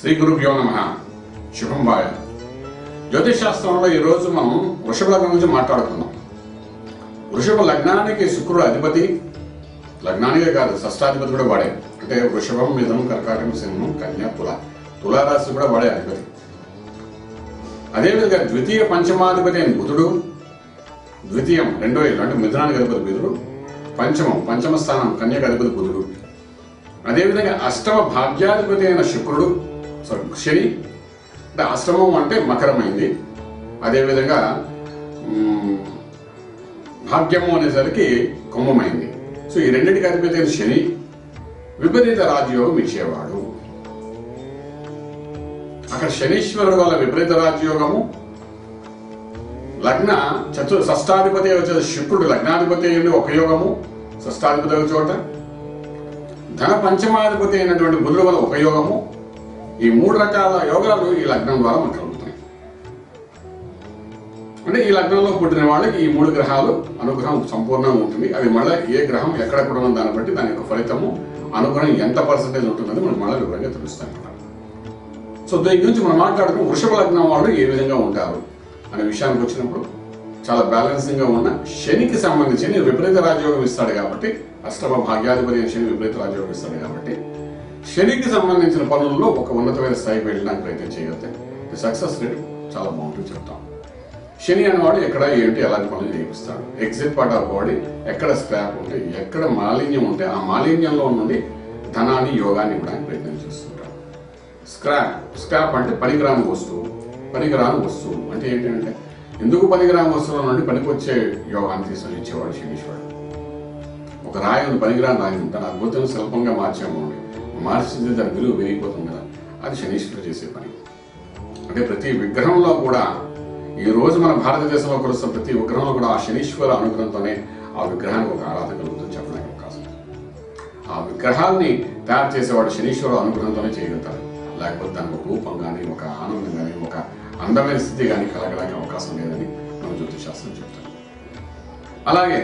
శ్రీ గురుభ్యో నమ. శుభం బాయ జ్యోతిష్ శాస్త్రంలో ఈరోజు మనం వృషభ లగ్నం గురించి మాట్లాడుతున్నాం వృషభ లగ్నానికి శుక్రుడు అధిపతి. లగ్నానికే కాదు షష్టాధిపతి కూడా వాడే. అంటే వృషభం మిథం కర్కాటకం సింహం కన్యా తుల. తులారాశి కూడా వాడే అధిపతి. అదేవిధంగా ద్వితీయ పంచమాధిపతి అయిన బుధుడు. ద్వితీయం రెండో ఇల్లు అంటే మిథునానికి అధిపతి బుధుడు. పంచమం పంచమ స్థానం కన్యకు అధిపతి బుధుడు. అదేవిధంగా అష్టమ భాగ్యాధిపతి అయిన శుక్రుడు. సారీ శని అంటే అశ్రమం అంటే మకరమైంది. అదేవిధంగా భాగ్యము అనేసరికి కుంభమైంది. సో ఈ రెండింటికి అధిపతి శని విపరీత రాజయోగం ఇచ్చేవాడు. అక్కడ శనీశ్వరుడు వల్ల విపరీత రాజయోగము. లగ్న చతు షష్టాధిపతి వచ్చే శుక్రుడు లగ్నాధిపతి అయ్యింది ఒక యోగము షష్టాధిపతి చోట. ధన పంచమాధిపతి అయినటువంటి బుధుడు వల్ల ఒక యోగము. ఈ మూడు రకాల యోగాలు ఈ లగ్నం ద్వారా మనకు కలుగుతున్నాయి. అంటే ఈ లగ్నంలో పుట్టిన వాళ్ళకి ఈ మూడు గ్రహాలు అనుగ్రహం సంపూర్ణంగా ఉంటుంది. అది మళ్ళీ ఏ గ్రహం ఎక్కడ కూడా ఉన్న దాన్ని బట్టి దాని యొక్క ఫలితము అనుగ్రహం ఎంత పర్సెంటేజ్ ఉంటుందని మనం మళ్ళీ వివరంగా తెలుస్తాం సో దీని గురించి మనం మాట్లాడుకుని వృషభ లగ్నం వాళ్ళు ఏ విధంగా ఉంటారు అనే విషయానికి వచ్చినప్పుడు చాలా బ్యాలెన్సింగ్గా ఉన్న శనికి సంబంధించి విపరీత రాజయోగం ఇస్తాడు కాబట్టి అష్టమ భాగ్యాధిపతి శని విపరీత రాజయోగం ఇస్తాడు కాబట్టి శనికి సంబంధించిన పనుల్లో ఒక ఉన్నతమైన స్థాయికి వెళ్ళడానికి ప్రయత్నం చేయగలిగితే సక్సెస్ రేట్ చాలా బాగుంటుంది చెప్తాం. శని అనేవాడు ఎక్కడ ఏంటి ఎలాంటి పనులు చేయిస్తాడు. ఎగ్జిట్ పార్ట్ ఆఫ్ బాడీ ఎక్కడ స్క్రాప్ ఉంటే ఎక్కడ మాలిన్యం ఉంటే ఆ మాలిన్యంలో నుండి ధనాన్ని యోగాన్ని ఇవ్వడానికి ప్రయత్నం చేస్తుంటాడు. స్క్రాప్ స్క్రాప్ అంటే పనికిరాని వస్తువు పనికిరాని వస్తువు. అంటే ఏంటంటే ఎందుకు పనికిరాని వస్తువుల నుండి పనికొచ్చే యోగాన్ని తీసుకొని ఇచ్చేవాడు శనీశ్వరుడు. ఒక రాయి ఉంది పనికిరాని రాయి ఉంది. దాని అద్భుతం శిల్పంగా మార్చేమో మార్చింది దాని విలువ పెరిగిపోతుంది కదా. అది శనీశ్వరుడు చేసే పని. అంటే ప్రతి విగ్రహంలో కూడా ఈ రోజు మన భారతదేశంలో కురుస్తున్న ప్రతి విగ్రహంలో కూడా ఆ శనీశ్వర అనుగ్రహంతోనే ఆ విగ్రహానికి ఒక ఆరాధన కలుగుతుంది చెప్పడానికి అవకాశం ఆ విగ్రహాన్ని తయారు చేసేవాడు శనీశ్వర అనుగ్రహంతోనే చేయగలుగుతారు లేకపోతే దానికి ఒక రూపం కానీ ఒక ఆనందం కానీ ఒక అందమైన స్థితి కానీ కలగడానికి అవకాశం లేదని మన జ్యోతిశాస్త్రం చెప్తారు అలాగే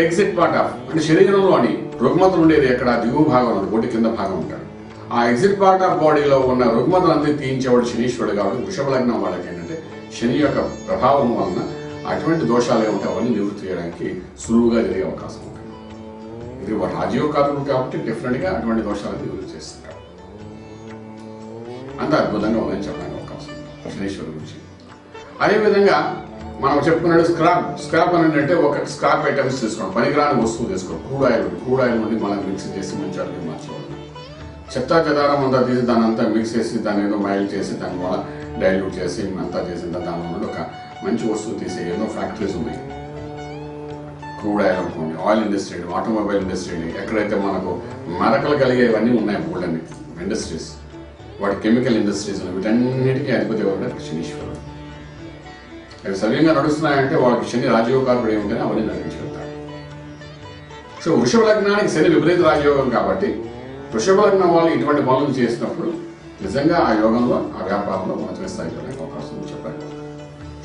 ఎగ్జిట్ పార్ట్ ఆఫ్ అంటే శరీరంలోని రుగ్మతలు ఉండేది ఎక్కడ? దిగువ భాగం ఉంది కింద భాగం ఉంటాడు ఆ ఎగ్జిట్ పార్ట్ ఆఫ్ బాడీలో ఉన్న రుగ్మతలంతా తీయించేవాడు శనీశ్వరుడు కాబట్టి వృషభ లగ్నం వాళ్ళకి ఏంటంటే శని యొక్క ప్రభావం వలన అటువంటి దోషాలు ఏమిటో అవన్నీ నివృత్తి చేయడానికి సులువుగా జరిగే అవకాశం ఉంటుంది. ఇది ఒక రాజయోగాత్మకం కాబట్టి డెఫినెట్గా అటువంటి దోషాలు నివృత్తి చేస్తుంటారు. అంత అద్భుతంగా ఉందని చెప్పడానికి అవకాశం ఉంది శనీశ్వరుడు గురించి. అదేవిధంగా మనం చెప్పుకున్నాడు స్క్రాప్ స్క్రాప్ అని అంటే ఒక స్క్రాప్ ఐటమ్స్ తీసుకోండి పనికిరాని వస్తువు తీసుకోండి క్రూడ్ ఆయిల్ క్రూడ్ ఆయిల్ నుండి మనం మిక్స్ చేసి మంచి మార్చుకోవాలి చెత్తా చెత్త చెదారం అంతా తీసి దాని అంతా మిక్స్ చేసి దాన్ని ఏదో మైల్ చేసి దాని వల్ల డైల్యూట్ చేసి అంతా చేసిన దాని నుండి ఒక మంచి వస్తువు తీసే ఎన్నో ఫ్యాక్టరీస్ ఉన్నాయి. క్రూడ్ ఆయిల్ అనుకోండి ఆయిల్ ఇండస్ట్రీ ఆటోమొబైల్ ఇండస్ట్రీ ఎక్కడైతే మనకు మరకలు కలిగేవన్నీ ఉన్నాయి బోల్డన్ని ఇండస్ట్రీస్ వాటి కెమికల్ ఇండస్ట్రీస్ వీటన్నిటికీ అధిపతి ఎవరు శనీశ్వరుడు అవి సవ్యంగా నడుస్తున్నాయంటే వాళ్ళకి శని రాజయోగాలు ఏమిటని అవన్నీ నడిపించుకుంటారు సో వృషభ లగ్నానికి శని విపరీత రాజయోగం కాబట్టి వృషభ లగ్నం వాళ్ళు ఇటువంటి పనులు చేసినప్పుడు నిజంగా ఆ యోగంలో ఆ వ్యాపారంలో మంచి స్థాయికి వెళ్ళడానికి అవకాశం ఉంది చెప్పండి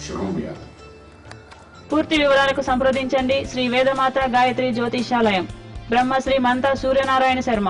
శుభం బియాలి పూర్తి వివరాలకు సంప్రదించండి. Sri Vedamata Gayatri Jyothishalayam. Brahmasri Mantha Suryanarayana Sharma.